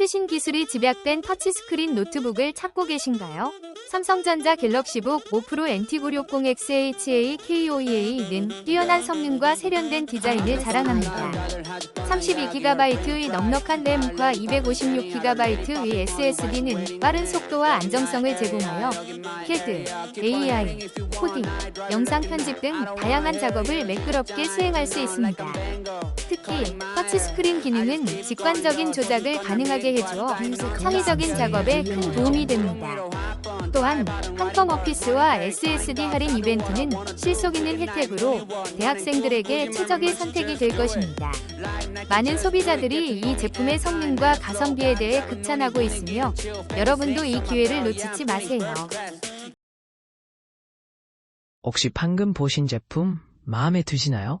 최신 기술이 집약된 터치스크린 노트북을 찾고 계신가요? 삼성전자 갤럭시북 5 프로 NT960XHA KOEA는 뛰어난 성능과 세련된 디자인을 자랑합니다. 32GB의 넉넉한 램과 256GB의 SSD는 빠른 속도와 안정성을 제공하여 CAD, AI, 코딩, 영상 편집 등 다양한 작업을 매끄럽게 수행할 수 있습니다. 특히 터치스크린 기능은 직관적인 조작을 가능하게 해주어 창의적인 작업에 큰 도움이 됩니다. 또한 한컴 오피스와 SSD 할인 이벤트는 실속 있는 혜택으로 대학생들에게 최적의 선택이 될 것입니다. 많은 소비자들이 이 제품의 성능과 가성비에 대해 극찬하고 있으며 여러분도 이 기회를 놓치지 마세요. 혹시 방금 보신 제품 마음에 드시나요?